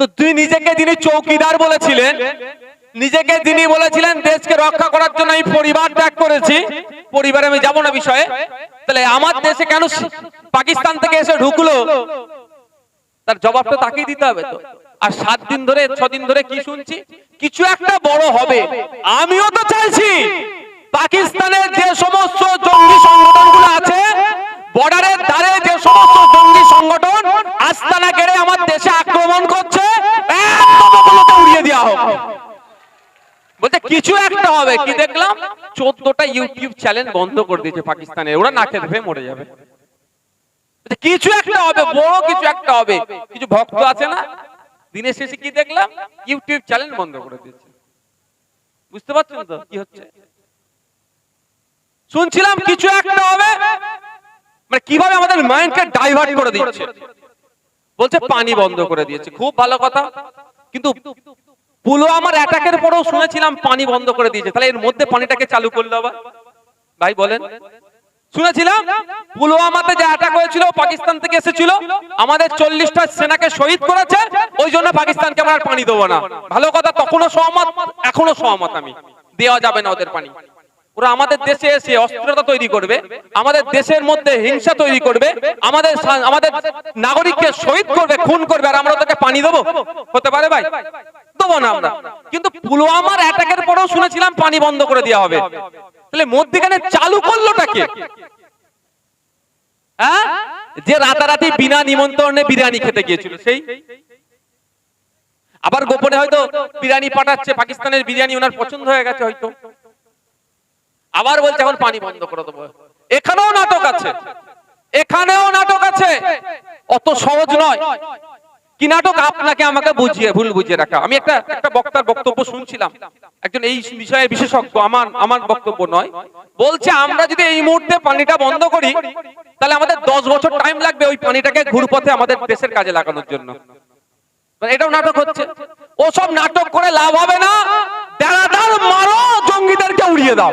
তো তুই নিজেকে যিনি চৌকিদার বলেছিলেন। নিজেকে যিনি বলেছিলেন, দেশকে রক্ষা করার জন্য আমি পরিবার ত্যাগ করেছি। পরিবারে আমি যাব না বিষয়ে। তাহলে আমার দেশে কেন পাকিস্তান থেকে এসে ঢুকলো? তার জবাবটা তাকেই দিতে হবে তো। আর সাত দিন ধরে, ছ দিন ধরে কি শুনছি? কিছু একটা বড় হবে। আমিও তো চাইছি পাকিস্তানের যে সমস্ত জঙ্গি সংগঠনগুলো আছে, বর্ডারের ধারে যে সমস্ত জঙ্গি সংগঠন, আস্তানা কেড়ে আমার বলতে কিছু একটা হবে কি দেখলাম? চোদ্দটা ইউটিউব চ্যানেল বন্ধ করে দিয়েছে পাকিস্তানে ওরা না খেতে পেয়ে মরে যাবে। কিছু একটা হবে বড় কিছু একটা হবে। কিছু ভক্ত আছে না? দিনের শেষে কি দেখলাম? ইউটিউব চ্যানেল বন্ধ করে দিয়েছে। বুঝতে পারছেন তো কি হচ্ছে? শুনছিলাম কিছু একটা হবে। মানে কীভাবে আমাদের মাইন্ডকে ডাইভার্ট করে দিচ্ছে? বলছে পানি বন্ধ করে দিয়েছে। খুব ভালো কথা। কিন্তু পুলওয়ামার অ্যাটাকের পরেও শুনেছিলাম, পানি বন্ধ করে দিয়েছে। তাহলে এর মধ্যে পানিটাকে চালু করল আবার। ভাই, বলেন। শুনেছিলাম পুলওয়ামাতে যে অ্যাটাক হয়েছিল পাকিস্তান থেকে এসেছিল। আমাদের চল্লিশটা সেনাকে শহীদ করেছে, ওই জন্য পাকিস্তানকে আমরা পানি দেবো না। ভালো কথা, তখনও সহমত এখনও সহমত আমি। দেওয়া যাবে না ওদের পানি। ওরা আমাদের দেশে এসে অস্ত্রতা তৈরি করবে, আমাদের দেশের মধ্যে হিংসা তৈরি করবে, আমাদের আমাদের নাগরিককে শহীদ করবে, খুন করবে, আর আমরা ওদেরকে পানি দেবো। হতে পারে ভাই? দেবো না আমরা। কিন্তু পুলওয়ামার অ্যাটাকের পরেও শুনেছিলাম পানি বন্ধ করে দেওয়া হবে। তাহলে মধ্যখানে চালু করলোটা কে? হ্যাঁ? যে রাতারাতি বিনা নিমন্ত্রণে বিরিয়ানি খেতে গিয়েছিল, সেই? আবার গোপনে হয়তো বিরিয়ানি পাঠাচ্ছে, পাকিস্তানের বিরিয়ানি ওনার পছন্দ হয়ে গেছে হয়তো। আবার বলছে, এখন পানি বন্ধ করে দেবো। এখানেও নাটক আছে। এখানেও নাটক আছে। অত সহজ নয়। কি নাটক? আপনাকে আমাকে বুঝিয়ে, ভুল বুঝিয়ে রাখা। আমি একটা একটা বক্তার বক্তব্য শুনছিলাম। একজন এই বিষয়ে বিশেষজ্ঞ, আমার আমার বক্তব্য নয়। বলছে, আমরা যদি এই মুহূর্তে পানিটা বন্ধ করি, তাহলে আমাদের দশ বছর টাইম লাগবে ওই পানিটাকে ঘুরপথে আমাদের দেশের কাজে লাগানোর জন্য। এটাও নাটক হচ্ছে। ওসব নাটক করে লাভ হবে না। মারো, জঙ্গিদেরকে উড়িয়ে দাও।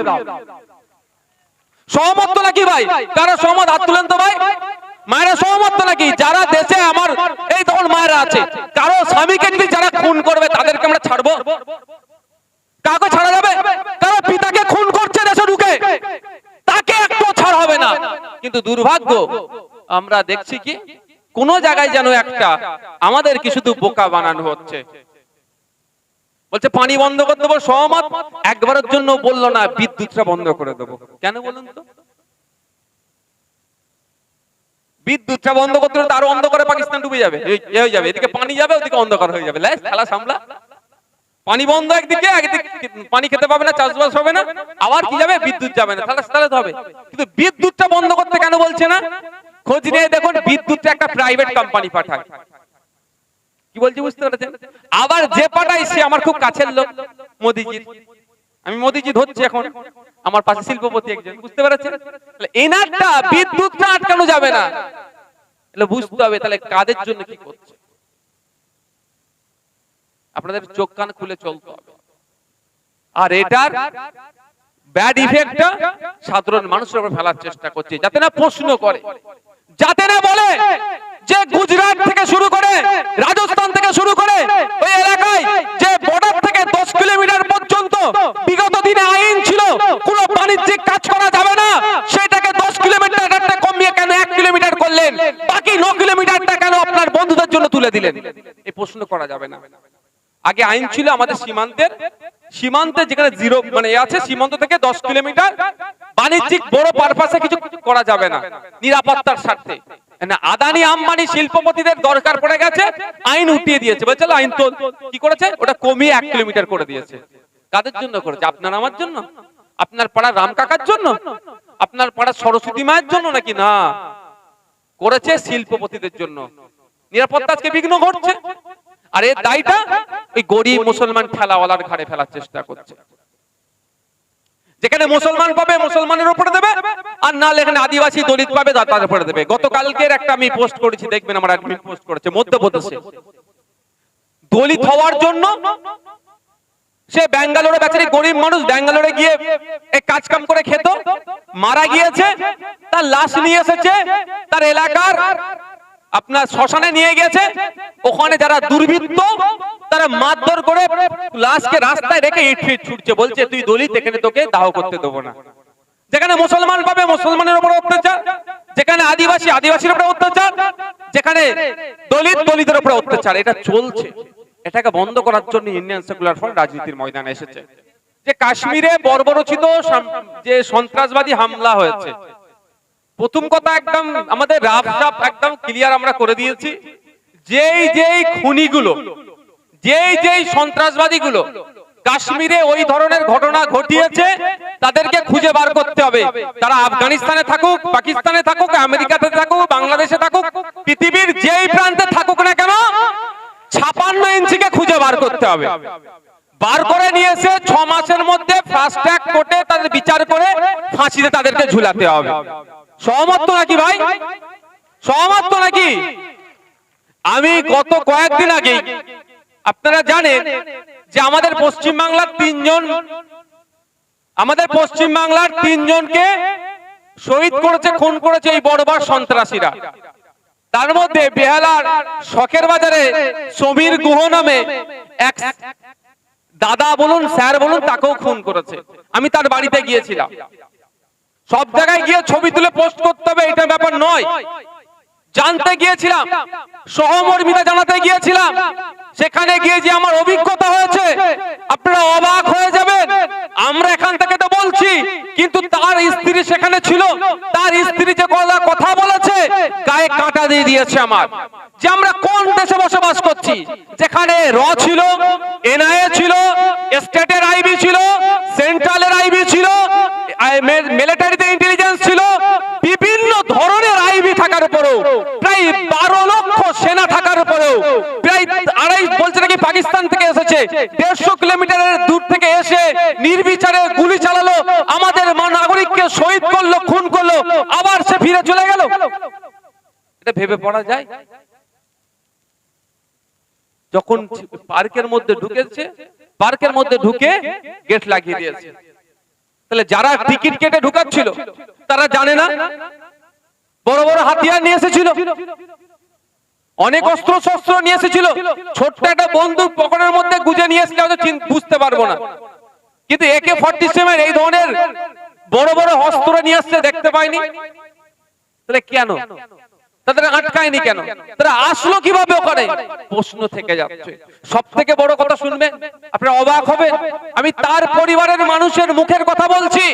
সহমত তো নাকি ভাই? সহমত? হাত তুলেন তো ভাই। মায়েরা সহমত নাকি? যারা দেশে আমার, এই তখন মায়েরা আছে। কারও স্বামীকে যদি যারা খুন করবে, তাদেরকে আমরা ছাড়বো। কাকে ছাড়া যাবে? কারও পিতাকে খুন করছে দেশে ঢুকে। তাকে একটু ছাড় হবে না। কিন্তু দুর্ভাগ্য, আমরা দেখছি কি? কোন জায়গায় যেন একটা আমাদের কি শুধু বোকা বানানো হচ্ছে। বলছে, পানি বন্ধ করে দেবো, সহমত। একবারের জন্য বলল, না, বিদ্যুৎটা বন্ধ করে দেবো। কেন বলুন তো? বিদ্যুৎটা বন্ধ করতে হলে আরও অন্ধকারে পাকিস্তান ডুবে যাবে। হয়ে যাবে, এদিকে পানি যাবে, ওদিকে অন্ধকার হয়ে যাবে। খেলা সামলা। পানি বন্ধ একদিকে একদিকে পানি খেতে পাবে না, চাষবাস হবে না। আবার কি যাবে? বিদ্যুৎ যাবে না। তাহলে হবে। কিন্তু বিদ্যুৎটা বন্ধ করতে কেন বলছে না? খোঁজ নিয়ে দেখুন বিদ্যুৎটা একটা প্রাইভেট কোম্পানি পাঠায়। কি বলছি, বুঝতে পেরেছেন? আবার যে পাঠাই সে আমার খুব কাছের লোক মোদিজির আমি মোদিজি ধরছি এখন, আমার পাশে শিল্পপতি একজন, বুঝতে পেরেছেন? এনারটা বিদ্যুৎটা আটকানো যাবে না। তাহলে বুঝতে হবে, তাহলে কাদের জন্য কি করছে? আপনাদের চোখ কান খুলে চলতে হবে। আর এটার ব্যাড ইফেক্টটা সাধারণ মানুষের উপর ফেলার চেষ্টা করছে, যাতে না প্রশ্ন করে। যাতে না বলে যে গুজরাট থেকে শুরু করে রাজস্থান থেকে শুরু করে ওই এলাকায় যে বর্ডার থেকে দশ কিলোমিটার পর্যন্ত বিগত দিনে আইন ছিল, কোনো বাণিজ্যিক কাজ করা যাবে না। সেটাকে দশ কিলোমিটার কমিয়ে কেন এক কিলোমিটার করলেন? বাকি ন কিলোমিটারটা কেন আপনার বন্ধুদের জন্য তুলে দিলেন? এই প্রশ্ন করা যাবে না। আগে আইন ছিল আমাদের সীমান্তের। সীমান্তে যেখানে জিরো মানে আছে, সীমান্ত থেকে দশ কিলোমিটার বাণিজ্যিক বড় পারপাসে কিছু করা যাবে না। নিরাপত্তার স্বার্থে। আদানি আম্বানি শিল্পপতিদের দরকার পড়ে গেছে, আইন উঠিয়ে দিয়েছে। বলছিল আইন তো কি করেছে? ওটা কমিয়ে এক কিলোমিটার করে দিয়েছে। কাদের জন্য করেছে? আপনার আমার জন্য? আপনার পাড়া রাম কাকার জন্য? আপনার পাড়া সরস্বতী মায়ের জন্য নাকি? না। করেছে শিল্পপতিদের জন্য। নিরাপত্তা আজকে বিঘ্ন ঘটছে। আর এর দায়টা ওই গরিব মুসলমান ঠেলাওয়ালার ঘাড়ে ফেলার চেষ্টা করছে। যেখানে মুসলমান পাবে, মুসলমানের উপরে দেবে, আর না এখানে আদিবাসী দলিত পাবে, তার উপরে দেবে। গতকালকের একটা আমি পোস্ট করেছি, দেখবেন আমার অ্যাডমিন পোস্ট করেছে, মধ্যপ্রদেশে। দলিত হওয়ার জন্য সে ব্যাঙ্গালোরে বেচারি গরিব মানুষ ব্যাঙ্গালোরে গিয়ে কাজ কাম করে খেত, মারা গিয়েছে, তার লাশ নিয়ে এসেছে, তার এলাকার আপনার শ্মশানে নিয়ে গেছে ওখানে যারা দুর্বৃত্ত, তারা মারধর করে লাশকে রাস্তায় রেখে ইট ফিট ছুটছে। বলছে, তুই দলিত, এখানে তোকে দাহ করতে দেবো না। যেখানে মুসলমান পাবে, মুসলমানের উপর অত্যাচার। যেখানে আদিবাসী, আদিবাসীর উপর অত্যাচার। যেখানে দলিত, দলিতের উপর অত্যাচার। এটা চলছে। এটাকে বন্ধ করার জন্য ইন্ডিয়ান সেকুলার ফ্রন্ট রাজনীতির ময়দানে এসেছে। যে কাশ্মীরে বর্বরচিত যে সন্ত্রাসবাদী হামলা হয়েছে প্রথম কথা একদম আমাদের রাফ সাফ একদম ক্লিয়ার আমরা করে দিয়েছি। যেই যেই খুনিগুলো, যেই যেই সন্ত্রাসবাদীগুলো কাশ্মীরে ওই ধরনের ঘটনা ঘটিয়েছে, তাদেরকে খুঁজে বার করতে হবে। তারা আফগানিস্তানে থাকুক, পাকিস্তানে থাকুক, আমেরিকাতে থাকুক, বাংলাদেশে থাকুক, পৃথিবীর যেই প্রান্তে থাকুক না কেন, ছাপান্ন ইঞ্চিকে খুঁজে বার করতে হবে। বার করে নিয়ে এসে ছ মাসের মধ্যে ফাস্ট ট্র্যাক কোর্টে তাদের বিচার করে ফাঁসিতে তাদেরকে ঝুলাতে হবে। সহমত তো নাকি ভাই? সহমত তো নাকি? আমি গত কয়েকদিন আগে, আপনারা জানেন যে আমাদের পশ্চিম বাংলার তিনজন, আমাদের পশ্চিম বাংলার তিনজনকে শহীদ করেছে, খুন করেছে এই বড়বার সন্ত্রাসীরা। তার মধ্যে বেহালার শখের বাজারে সমীর গুহ নামে এক দাদা বলুন, স্যার বলুন, তাকেও খুন করেছে। আমি তার বাড়িতে গিয়েছিলাম। সব জায়গায় গিয়ে ছবি তুলে পোস্ট করতে হবে, এটা ব্যাপার নয়। জানতে গিয়েছিলাম সহমর্মিতা জানাতে গিয়েছিলাম, সেখানে গিয়ে যে আমার অভিজ্ঞতা হয়েছে, আপনারা অবাক হয়ে যাবেন। আমরা এখান থেকে তো বলছি, কিন্তু তার স্ত্রী সেখানে ছিল, তার স্ত্রী যে গলা কথা বলেছে, গায়ে কাঁটা দিয়ে দিয়েছে আমার। যে আমরা কোন দেশে বসবাস করছি, যেখানে র ছিল, এনআইএ ছিল, স্টেটের আইবি ছিল সেন্ট্রালের আইবি ছিল মিলিটারিতে ইন্টেলিজেন্স ছিল বিভিন্ন ধরনের আইবি থাকার উপরেও প্রায় বারো লক্ষ সেনা থাকার উপরেও প্রায় আড়াই বলছে নাকি পাকিস্তান থেকে এসেছে দেড়শো কিলোমিটারের দূর থেকে এসে নির্বিচারে গুলি চালালো, আমাদের নাগরিককে শহীদ করল, খুন করল, আবার সে ফিরে চলে গেল। এটা ভেবে পড়া যায়। যখন পার্কের মধ্যে ঢুকেছে, পার্কের মধ্যে ঢুকে গেট লাগিয়ে দিয়েছে। তাহলে যারা টিকিট কেটে ঢুকাচ্ছিল, তারা জানে না, বড় বড় হাতিয়ার নিয়ে এসেছিল। অনেক অস্ত্র শস্ত্র নিয়ে এসেছিল। ছোট্ট একটা বন্দুক পকেটের মধ্যে গুজে নিয়ে হয়তো বুঝতে পারব না। কিন্তু একে ফর্টি সেভেন এই ধরনের বড় বড় অস্ত্র নিয়ে আসছে দেখতে পাইনি। তাহলে কেন? তাদের আটকায়নি কেন? তারা আসলো কীভাবে ওখানে? প্রশ্ন থেকে যাচ্ছে। সব থেকে বড় কথা শুনবেন আপনারা অবাক হবে আমি তার পরিবারের মানুষের মুখের কথা বলছি।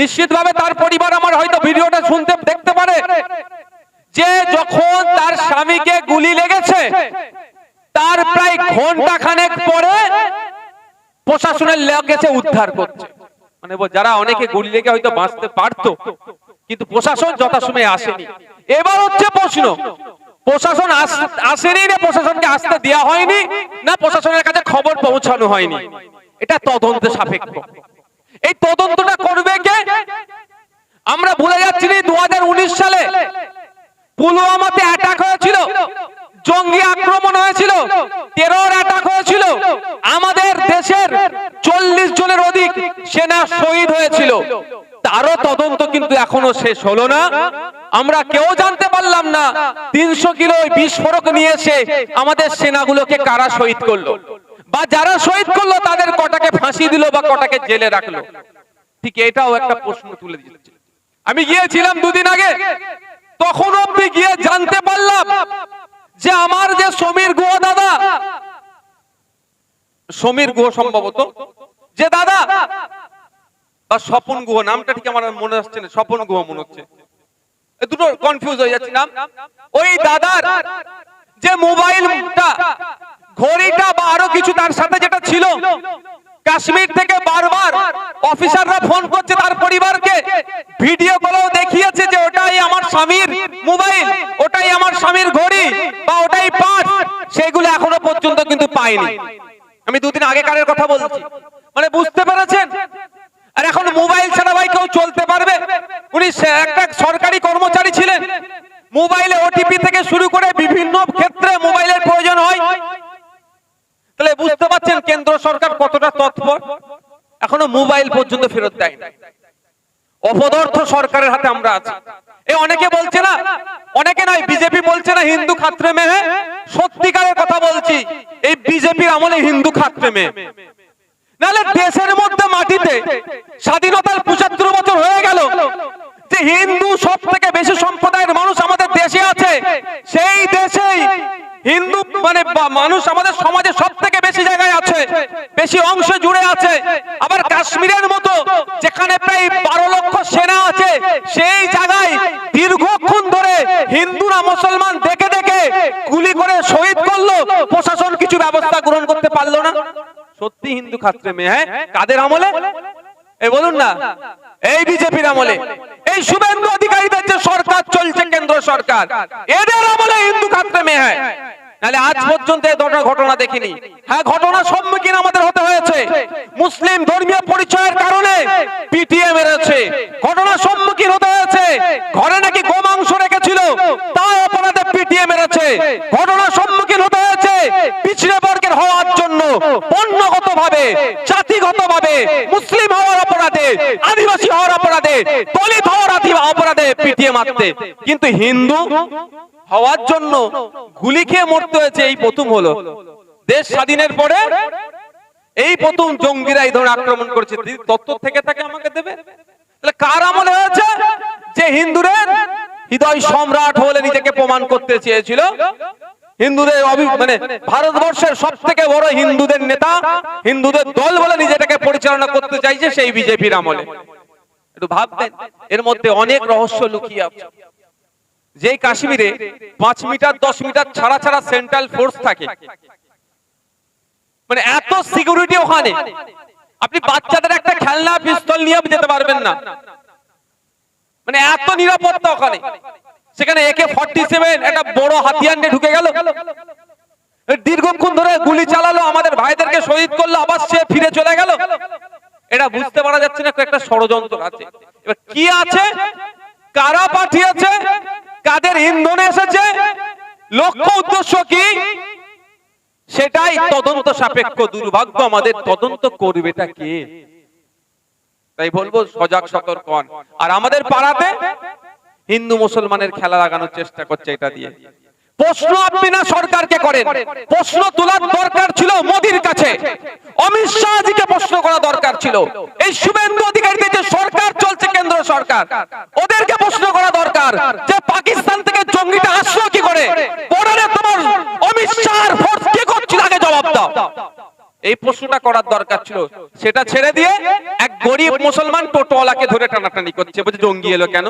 নিশ্চিতভাবে তার পরিবার আমার হয়তো ভিডিওটা শুনতে দেখতে পারে। যে যখন তার স্বামীকে গুলি লেগেছে, তার প্রায় ঘণ্টা খানেক পরে প্রশাসনের লোক এসে উদ্ধার করছে। মানে যারা অনেকে গুলি লেগে হয়তো বাঁচতে পারতো, কিন্তু প্রশাসন যথাসময়ে আসেনি। এবার হচ্ছে প্রশ্ন, প্রশাসন আসেনি না প্রশাসনকে আসতে দেওয়া হয়নি, না প্রশাসনের কাছে খবর পৌঁছানো হয়নি? এটা তদন্ত সাপেক্ষ। এই তদন্তটা করবে কে? আমরা ভুলে যাচ্ছি দু হাজার উনিশ সালে পুলওয়ামাতে অ্যাটাক হয়েছিল। জঙ্গি আক্রমণ হয়েছিল। টেরর অ্যাটাক হয়েছিল। আমাদের দেশের চল্লিশ জনের অধিক সেনা শহীদ হয়েছিল। তারও তদন্ত কিন্তু এখনও শেষ হলো না। আমরা কেউ জানতে পারলাম না, তিনশো কিলো বিস্ফোরক নিয়ে এসে আমাদের সেনাগুলোকে কারা শহীদ করল? বা যারা শহীদ করল, তাদের কটাকে ফাঁসি দিল বা কটাকে জেলে রাখল? ঠিক এটাও একটা প্রশ্ন তুলে দিচ্ছে। আমি গিয়েছিলাম দুদিন আগে। তখন অব্দি গিয়ে জানতে পারলাম যে আমার যে সমীর গুহ দাদা, সমীর গুহ সম্ভবত, যে দাদা, বা স্বপন গুহ, নামটা ঠিক আমার মনে আসছে না, স্বপন গুহ মনে হচ্ছে। দুটো কনফিউজ হয়ে যাচ্ছে নাম। ওই দাদার যে মোবাইলটা ঘড়িটা বা আরও কিছু তার সাথে যেটা ছিল কাশ্মীর থেকে বারবার অফিসাররা ফোন করছে তার পরিবারকে। ভিডিও কলেও দেখিয়েছে যে ওটাই আমার স্বামীর মোবাইল, ওটাই আমার স্বামীর ঘড়ি বা ওটাই পার্ট সেগুলো এখনও পর্যন্ত কিন্তু পাইনি। আমি দুদিন আগেকারের কথা বলছি। মানে বুঝতে পেরেছেন? আর এখন মোবাইল ছাড়া ভাই কেউ চলতে পারবে? উনি একটা সরকারি কর্মচারী ছিলেন। মোবাইলে ওটিপি থেকে শুরু করে বিভিন্ন ক্ষেত্রে মোবাইলের প্রয়োজন হয়। তাহলে বুঝতে পারছেন কেন্দ্র সরকার কতটা তৎপর? এখনও মোবাইল পর্যন্ত ফেরত দেয় না অপদার্থ সরকারের হাতে আমরা আছি। এই অনেকে বলছে না, অনেকে নয়, বিজেপি বলছে না হিন্দু খাত্রে মেয়ে সত্যিকারের কথা বলছি, এই বিজেপির আমলে হিন্দু খাত্রে মেয়ে নাহলে দেশের মধ্যে মাটিতে স্বাধীনতার পঁচাত্তর বছর হয়ে গেল, যে হিন্দু সব থেকে বেশি সম্প্রদায়ের মানুষ আমাদের দেশে আছে, সেই দেশেই হিন্দু মানে মানুষ আমাদের সমাজে সব বেশি অংশ জুড়ে আছে। আবার কাশ্মীরের মতো, যেখানে প্রায় বারো লক্ষ সেনা আছে, সেই জায়গায় দীর্ঘক্ষণ ধরে হিন্দুরা মুসলমান দেখে দেখে গুলি করে শহীদ করল। প্রশাসন কিছু ব্যবস্থা গ্রহণ করতে পারল না। সত্যি হিন্দু খাত্রে মেয়ে হ্যাঁ? কাদের আমলে? এই বলুন না। এই বিজেপির আমলে। এই শুভেন্দু অধিকারীদের যে সরকার চলছে, কেন্দ্র সরকার, এদের আমলে হিন্দু খাত্রে মেয়ে, হয়? নাহলে আজ পর্যন্ত এই ধরনের ঘটনা দেখিনি। হ্যাঁ ঘটনার সম্মুখীন আমাদের হতে হয়েছে। মুসলিম ধর্মীয় পরিচয়ের কারণে পিটিএ মেরেছে। ঘটনার সম্মুখীন হতে হয়েছে। ঘরে নাকি গোমাংস রেখেছিল, তাই অপরাধে পিটিএ মেরেছে। ঘটনার সম্মুখীন হতে হয়েছে পিছড়ে বর্গের হওয়ার জন্য বর্ণগত ভাবে জাতিগত ভাবে মুসলিম হওয়ার অপরাধে, আদিবাসী হওয়ার অপরাধে, দলিত হওয়ার অপরাধে পিটিয়ে মারতে। কিন্তু হিন্দু হওয়ার জন্য গুলি খেয়ে মরতে হয়েছে, এই প্রথম হলো। দেশ স্বাধীনের পরে এই প্রথম জঙ্গিরা এই ধরনের আক্রমণ করেছে। তত্ত্ব থেকে থাকে, আমাকে দেবে। তাহলে কার আমলে হয়েছে? যে হিন্দুদের হৃদয় সম্রাট হলে নিজেকে প্রমাণ করতে চেয়েছিল। হিন্দুদের মানে ভারতবর্ষের সব থেকে বড় হিন্দুদের নেতা, হিন্দুদের দল বলে নিজেটাকে পরিচালনা করতে চাইছে সেই বিজেপির আমলে। একটু ভাববেন, এর মধ্যে অনেক রহস্য লুকিয়ে আছে। যে কাশ্মীরে পাঁচ মিটার, দশ মিটার ছাড়া ছাড়া সেন্ট্রাল ফোর্স থাকে। মানে এত সিকিউরিটি ওখানে। আপনি বাচ্চাদের একটা খেলনা, পিস্তল নিয়ে যেতে পারবেন না। মানে এত নিরাপত্তা ওখানে। সেখানে একে ফর্টি সেভেন একটা বড় হাতিয়ার নিয়ে ঢুকে গেল। দীর্ঘক্ষণ ধরে গুলি চালালো, আমাদের ভাইদেরকে শহীদ করল, আবার সে ফিরে চলে গেল। এটা বুঝতে পারা যাচ্ছে না, একটা ষড়যন্ত্র আছে। এবার কি আছে? কারা পাঠিয়েছে? কাদের ইন্ধনে এসেছে? লক্ষ্য উদ্দেশ্য কি? সেটাই তদন্ত সাপেক্ষ, দুর্ভাগ্য আমাদের তদন্ত করবে এটা কে? তাই বলব, সজাগ, সতর্ক। আর আমাদের পাড়াতে হিন্দু মুসলমানের খেলা লাগানোর চেষ্টা করছে এটা দিয়ে। প্রশ্ন আপনি না সরকারকে করেন। প্রশ্ন তোলার দরকার ছিল মোদির কাছে। অমিত শাহজিকে প্রশ্ন করা দরকার ছিল। এই শুভেন্দু অধিকারীদের যে সরকার চলছে কেন্দ্র সরকার, ওদেরকে প্রশ্ন করা দরকার যে পাকিস্তান থেকে জঙ্গিটা আসলো কি করে? বর্ডারে তোমার অমিত শাহর ফোর্স কি করছিল? আগে জবাব দাও। এই প্রশ্নটা করার দরকার ছিল। সেটা ছেড়ে দিয়ে এক গরিব মুসলমান টোটোওয়ালাকে ধরে টানাটানি করছে। বলছে, জঙ্গি এলো কেন?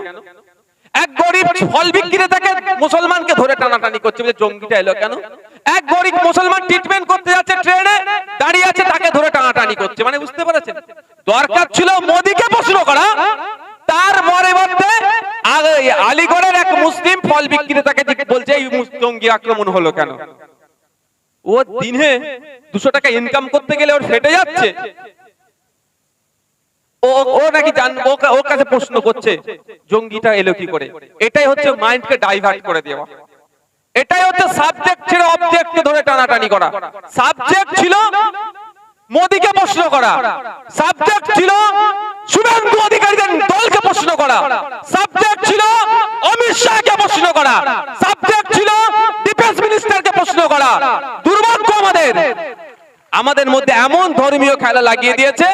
এক গরিব ফল বিক্রেতাকে মুসলমানকে ধরে টানাটানি করছে বলছে জঙ্গিটা এলো কেন? এক গরিব মুসলমান ট্রিটমেন্ট করতে যাচ্ছে ট্রেনে দাঁড়িয়ে আছে তাকে ধরে টানাটানি করছে মানে বুঝতে পারছেন? দরকার ছিল মোদিকে প্রশ্ন করা, তার পরিবর্তে আগে আলিগড়ের এক মুসলিম ফল বিক্রেতাকে বলছে, এই জঙ্গি আক্রমণ হলো কেন? ও দিনে দুশো টাকা ইনকাম করতে গেলে ওর ফেটে যাচ্ছে। ও নাকি ও কাছে প্রশ্ন করছে, জঙ্গিটা এলো কি করে? এটাই হচ্ছে মাইন্ডকে ডাইভার্ট করে দেওয়া। এটাই হচ্ছে সাবজেক্ট ছেড়ে অবজেক্টকে ধরে টানাটানি করা। সাবজেক্ট ছিল মোদিকে প্রশ্ন করা। সাবজেক্ট ছিল শুভেন্দু অধিকারীদের দলকে প্রশ্ন করা। সাবজেক্ট ছিল অমিত শাহকে প্রশ্ন করা। সাবজেক্ট ছিল ডিফেন্স মিনিস্টারকে প্রশ্ন করা। দুর্ভাগ্য আমাদের। আমাদের মধ্যে এমন ধর্মীয় খেলা লাগিয়ে দিয়েছে,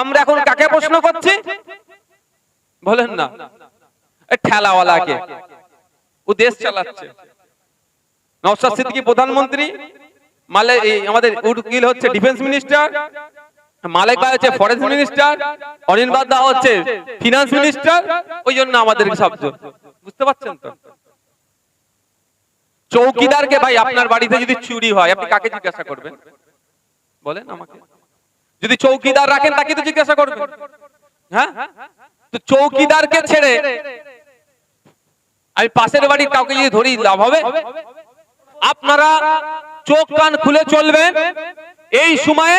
আমরা এখন কাকে প্রশ্ন করছি? বলেন না। ঠেলাওয়ালাকে। ও দেশ চালাচ্ছে। নওশাদ সিদ্দিকী প্রধানমন্ত্রী, মালে আমাদের উকিল হচ্ছে ডিফেন্স মিনিস্টার, মালেক হচ্ছে ফরেস্ট মিনিস্টার, অনিল বাদা হচ্ছে ফিনান্স মিনিস্টার, ওই জন্য আমাদের বুঝতে পারছেন তো? চৌকিদারকে ভাই আপনার বাড়িতে যদি চুরি হয়, আপনি কাকে জিজ্ঞাসা করবেন? বলেন আমাকে। যদি চৌকিদার রাখেন তাকে তো জিজ্ঞাসা করবেন হ্যাঁ? তো চৌকিদারকে ছেড়ে আমি পাশের বাড়ির কাউকে যদি ধরি লাভ হবে? আপনারা চোখ কান খুলে চলবেন এই সময়ে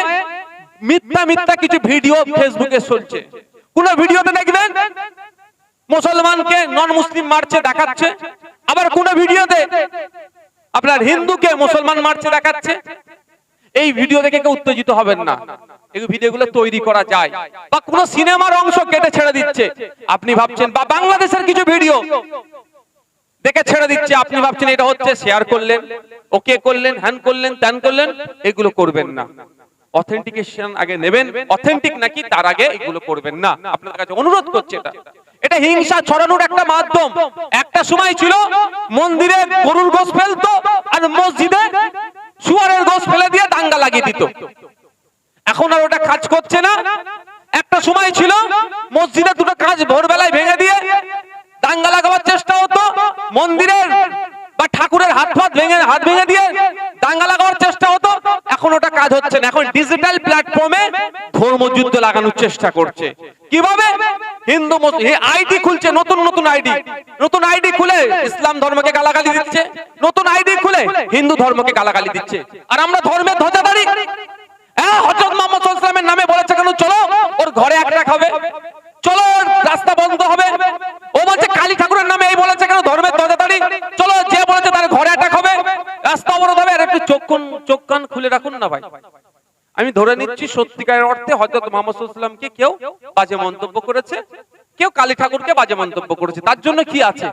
মিথ্যা মিথ্যা কিছু ভিডিও ফেসবুকে চলছে। কোন ভিডিওতে দেখবেন? মুসলমানকে নন মুসলিম মারছে দেখাচ্ছে। আবার কোন ভিডিওতে আপনার হিন্দুকে মুসলমান মারছে দেখাচ্ছে। এই ভিডিও দেখে কেউ উত্তেজিত হবেন না। এই ভিডিওগুলো তৈরি করা যায়। বা কোন সিনেমার অংশ কেটে ছেড়ে দিচ্ছে। আপনি ভাবছেন, বা বাংলাদেশের কিছু ভিডিও দেখে ছেড়ে দিচ্ছে। আপনি ভাবছেন এটা হচ্ছে শেয়ার করলেন ওকে করলেন, হ্যান করলেন, ত্যান করলেন, এগুলো করবেন না। অথেন্টিকেশন আগে নেবেন। অথেন্টিক নাকি তার আগে এগুলো করবেন না। আপনাদের কাছে অনুরোধ করছে এটা। এটা হিংসা ছড়ানোর একটা মাধ্যম। একটা সময় ছিল মন্দিরে গরুর গোস ফেলতো আর মসজিদে শুয়ারের গোস ফেলে দিয়ে দাঙ্গা লাগিয়ে দিত। এখন আর ওটা কাজ করছে না। একটা সময় ছিল, মসজিদে দুটো কাজ ভোরবেলায় ভেঙে দিয়ে দাঙ্গা লাগাবার চেষ্টা হতো। মন্দিরের বা ঠাকুরের হাত ফাত ভেঙে, হাত ভেঙে দিয়ে দাঙ্গা লাগাবার চেষ্টা হতো। এখন ওটা কাজ হচ্ছে না। এখন ডিজিটাল প্ল্যাটফর্মে ধর্মযুদ্ধ লাগানোর চেষ্টা করছে। কীভাবে? হিন্দু আইডি খুলছে, নতুন নতুন আইডি। নতুন আইডি খুলে ইসলাম ধর্মকে গালাগালি দিচ্ছে। নতুন আইডি খুলে হিন্দু ধর্মকে গালাগালি দিচ্ছে। আর আমরা ধর্মের ধ্বজাধারী। হ্যাঁ হজরত মোহাম্মদ সাল্লামের নামে বলেছে কেন? চলো, ওর ঘরে একটা খাবে চলো রাস্তা বন্ধ হবে। ও বলছে, কালী ঠাকুরের নামে এই বলেছে কেন? ধর্মের ধ্বজাধারী। চলো, যে বলেছে তার ঘরে অ্যাটাক হবে। রাস্তা অবরোধ হবে। আর একটু চোখ চোখ কান খুলে রাখুন না ভাই। আমি ধরে নিচ্ছি সত্যিকারের অর্থে হজরত মোহাম্মদ সাল্লামকে কেউ বাজে মন্তব্য করেছে? কেউ কালী ঠাকুরকে বাজে মন্তব্য করেছে। তার জন্য কি আছে?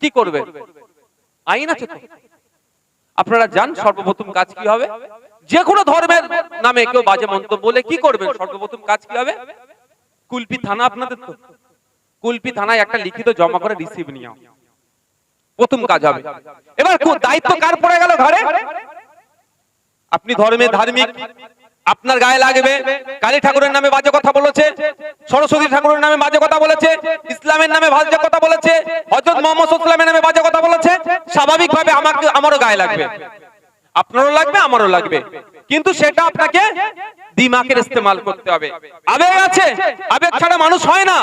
কি করবে? আইন আছে তো? আপনারা যান সর্বপ্রথম কাজ কি হবে? যে কোনো ধর্মের নামে কেউ বাজে মন্তব্য বলে কি করবেন? সর্বপ্রথম কাজ কি হবে? কুলপি থানা আপনাদের তো? কুলপি থানায় একটা লিখিত জমা করে রিসিভ নিয়ে প্রথম কাজ হবে। এবার দায়িত্ব কার পড়ে গেল ঘরে? আপনি ধর্মে ধার্মিক আপনার গায়ে লাগবে। কালী ঠাকুরের নামে বাজে কথা বলেছে, সরস্বতী ঠাকুরের নামে বাজে কথা বলেছে, ইসলামের নামে বাজে কথা বলেছে হযরত মোহাম্মদ ইসলামের নামে বাজে কথা বলেছে, স্বাভাবিকভাবে আমাকে, আমারও গায়ে লাগবে। আপনারও লাগবে, আমারও লাগবে। কিন্তু সেটা আপনাকে দিমাকের ইস্তেমাল করতে হবে। আবেগ আছে, আবেগ ছাড়া মানুষ হয় না।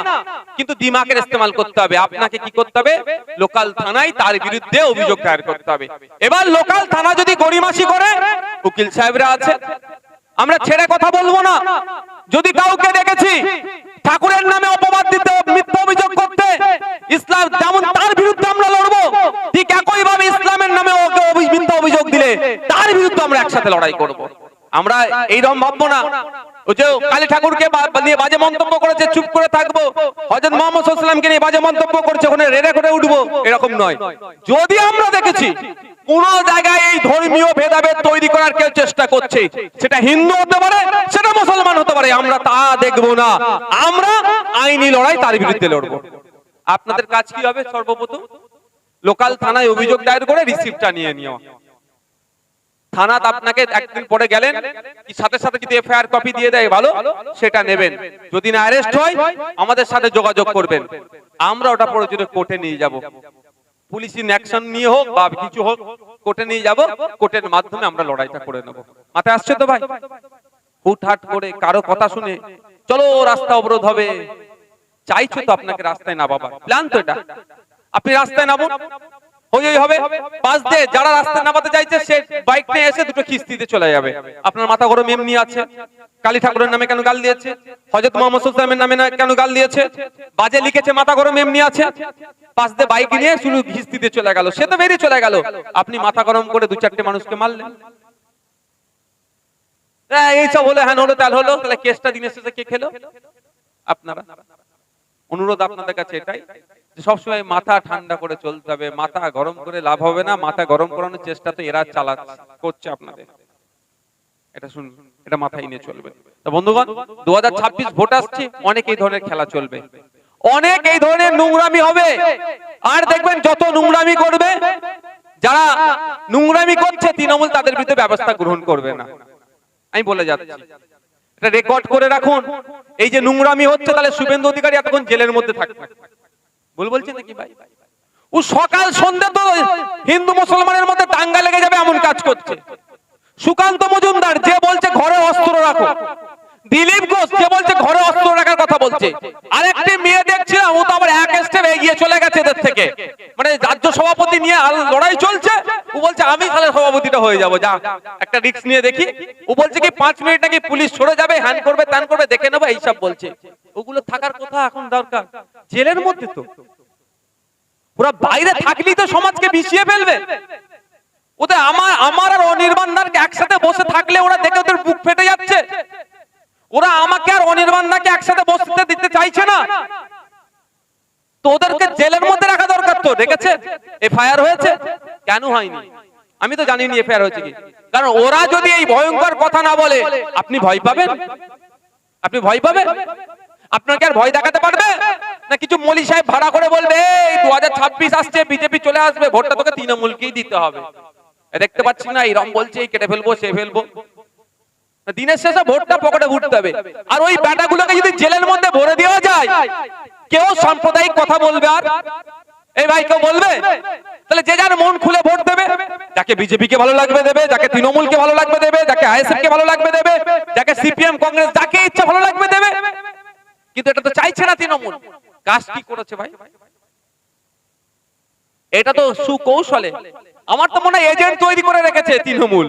কিন্তু দিমাকের ইস্তেমাল করতে হবে। আপনাকে কি করতে হবে? লোকাল থানায় তার বিরুদ্ধে অভিযোগ দায়ের করতে হবে। এবার লোকাল থানা যদি গড়িমাসি করে, উকিল সাহেবরা আছে। আমরা ছেড়ে কথা বলব না। যদি কাউকে দেখেছি ঠাকুরের নামে অপবাদ দিতে, মিথ্যা অভিযোগ করতে, ইসলাম যেমন তার বিরুদ্ধে আমরা লড়বো, ঠিক একই ভাবে ইসলামের নামে ওকে মিথ্যা অভিযোগ দিলে তার বিরুদ্ধে আমরা একসাথে লড়াই করব। আমরা এইরকম ভাববো না। ভেদাভেদ তৈরি করার কেউ চেষ্টা করছে, সেটা হিন্দু হতে পারে, সেটা মুসলমান হতে পারে, আমরা তা দেখব না। আমরা আইনি লড়াই তার বিরুদ্ধে লড়বো। আপনাদের কাজ কি হবে সর্বপ্রথম? লোকাল থানায় অভিযোগ দায়ের করে রিসিপ্টটা নিয়ে নিও থানাত আপনাকে একদিন পরে গেলেন সাথে সাথে যদি এফআইআর কপি দিয়ে দেয় ভালো, সেটা নেবেন। যদি না অ্যারেস্ট হয়, আমাদের সাথে যোগাযোগ করবেন। আমরা ওটা পরে কোর্টে নিয়ে যাব। পুলিশ নিয়ে হোক বা কিছু হোক কোর্টে নিয়ে যাব কোর্টের মাধ্যমে আমরা লড়াইটা করে নেব। মাথায় আসছে তো ভাই? হুটহাট করে কারও কথা শুনে, চলো, রাস্তা অবরোধ হবে। চাইছো তো আপনাকে রাস্তায় প্ল্যান তো আপনি রাস্তায় নামুন। কালী ঠাকুরের নামে কেন গাল দিয়েছে? কেন গাল দিয়েছে? বাজে লিখেছে, মাথা গরম এমনি আছে। পাশ দিয়ে বাইক নিয়ে শুধু কিস্তিতে চলে গেল। সে তো বেরিয়ে চলে গেল। আপনি মাথা গরম করে দু চারটে মানুষকে মারলেন। এইসব হলো, হ্যান হলো তাল হলো। তাহলে কেসটা দিনের শেষে কে খেলো? আপনারা। অনুরোধ আপনাদের কাছে এটাই। সবসময় মাথা ঠান্ডা করে চলতে হবে, মাথা গরম করে লাভ হবে না, মাথা গরম করানোর চেষ্টা তো এরা চালাচ্ছে করছে আপনাদের। এটা শুনুন, এটা মাথায় নিয়ে চলবে। তো বন্ধুগণ দু ভোট আসছে, অনেক এই ধরনের খেলা চলবে। অনেক এই ধরনের নোংরামি হবে। আর দেখবেন যত নোংরামি করবে, যারা নোংরামি করছে, তৃণমূল তাদের বিরুদ্ধে ব্যবস্থা গ্রহণ করবে না। আমি বলে যাচ্ছি, এটা রেকর্ড করে রাখুন। এই যে নোংরামি হচ্ছে, তাহলে শুভেন্দু অধিকারী এতক্ষণ জেলের মধ্যে থাকবে ভুল বলছেন নাকি ভাই? ও সকাল, সন্ধ্যা তো হিন্দু মুসলমানের মধ্যে দাঙ্গা লেগে যাবে এমন কাজ করছে। সুকান্ত মজুমদার যে বলছে, ঘরে অস্ত্র রাখো। দিলীপ ঘোষ যে বলছে ঘরে অস্ত্র রাখার কথা বলছে। আরেকটি মেয়ে দেখছিলাম, ও তো আবার এক স্টেপ এগিয়ে চলে গেছে এদের থেকে। মানে রাজ্য সভাপতি নিয়ে আল- লড়াই চলছে। ও বলছে, আমি তাহলে সভাপতিটা হয়ে যাব, যা। একটা রিস্ক নিয়ে দেখি। ও বলছে কি, পাঁচ মিনিট নাকি পুলিশ সরে যাবে হ্যান করবে, ত্যান করবে, দেখে নেব, এইসব বলছে। ওগুলো থাকার কথা এখন দরকার। জেলের মধ্যে তো। ওরা বাইরে থাকলেই তো সমাজকে বিষিয়ে ফেলবে। ওদের আমার আমার আর অনির্বাণদারকে একসাথে বসে থাকলে ওরা দেখে ওদের বুক ফেটে যাচ্ছে। ওরা আমাকে আর অনির্বাণদাকে একসাথে বসতে দিতে চাইছে না। তো ওদেরকে জেলের মধ্যে রাখা দরকার তো, দেখেছে? এফআইআর হয়েছে? কেন হয়নি? আমি তো জানি নি এফআইআর হয়েছে কি। কারণ ওরা যদি এই ভয়ঙ্কর কথা না বলে, আপনি ভয় পাবেন? আপনি ভয় পাবেন? আপনাকে আর ভয় দেখাতে পারবে? না কিছু মলি সাহেব ভাড়া করে বলবে, এই দু হাজার ছাব্বিশ আসছে, বিজেপি চলে আসবে, ভোটটা তোকে তৃণমূলকেই দিতে হবে। দেখতে পাচ্ছি না, এই রম বলছে, এই কেটে ফেলব, সে ফেলব। দিনের শেষে ভোটটা পকেটে উঠতে হবে। আর ওই ব্যাটাগুলোকে যদি জেলের মধ্যে ভরে দেওয়া যায়, কেউ সাম্প্রদায়িক কথা বলবে আর? এই ভাই কেউ বলবে? তাহলে যে যার মন খুলে ভোট দেবে, যাকে বিজেপি কে ভালো লাগবে দেবে, যাকে তৃণমূলকে ভালো লাগবে দেবে, যাকে আইএসএফ কে ভালো লাগবে দেবে, যাকে সিপিএম, কংগ্রেস, যাকে ইচ্ছা ভালো লাগবে দেবে। কিন্তু এটা তো চাইছে না তৃণমূল। কাজ কি করেছে ভাই? এটা তো সুকৌশলে। আমার তো মনে হয় এজেন্ট তৈরি করে রেখেছে তৃণমূল।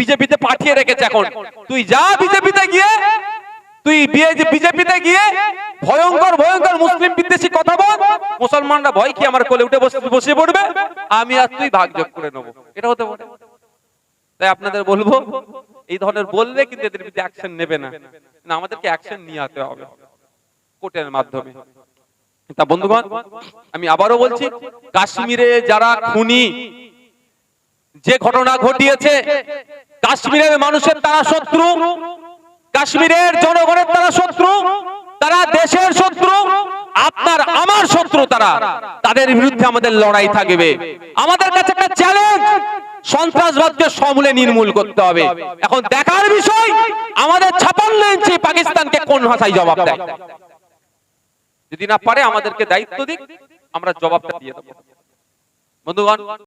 বিজেপিতে পাঠিয়ে রেখেছে এখন। তুই যা বিজেপিতে গিয়ে, তুই বিজেপিতে গিয়ে ভয়ঙ্কর ভয়ঙ্কর মুসলিম বিদ্বেষী কথা বল, মুসলমানরা ভয় কি আমার কোলে উঠে বসে পড়বে, আমি আর তুই ভাগযোগ করে নেব। এটা হতে পারে। তাই আপনাদের বলব, এই ধরনের বললে কিন্তু এদের বিরুদ্ধে অ্যাকশন নেবে না। না, আমাদেরকে অ্যাকশন নিয়ে আসতে হবে কোর্টের মাধ্যমে। তা বন্ধুগণ, আমি আবারও বলছি, কাশ্মীরে যারা খুনি, যে ঘটনা ঘটিয়েছে কাশ্মীরের মানুষের তারা শত্রু, কাশ্মীরের জনগণের তারা শত্রু, তারা দেশের শত্রু, আপনার, আমার শত্রু তারা। তাদের বিরুদ্ধে আমাদের লড়াই থাকবে। আমাদের কাছে একটা চ্যালেঞ্জ সন্ত্রাসবাদকে সমূলে নির্মূল করতে হবে। এখন দেখার বিষয়, আমাদের ছাপান্ন ইঞ্চি পাকিস্তানকে কোন ভাষায় জবাব দেয়? যদি না পারে আমাদেরকে দায়িত্ব দিক, আমরা জবাবটা দিয়ে দেবো। বন্ধুগণ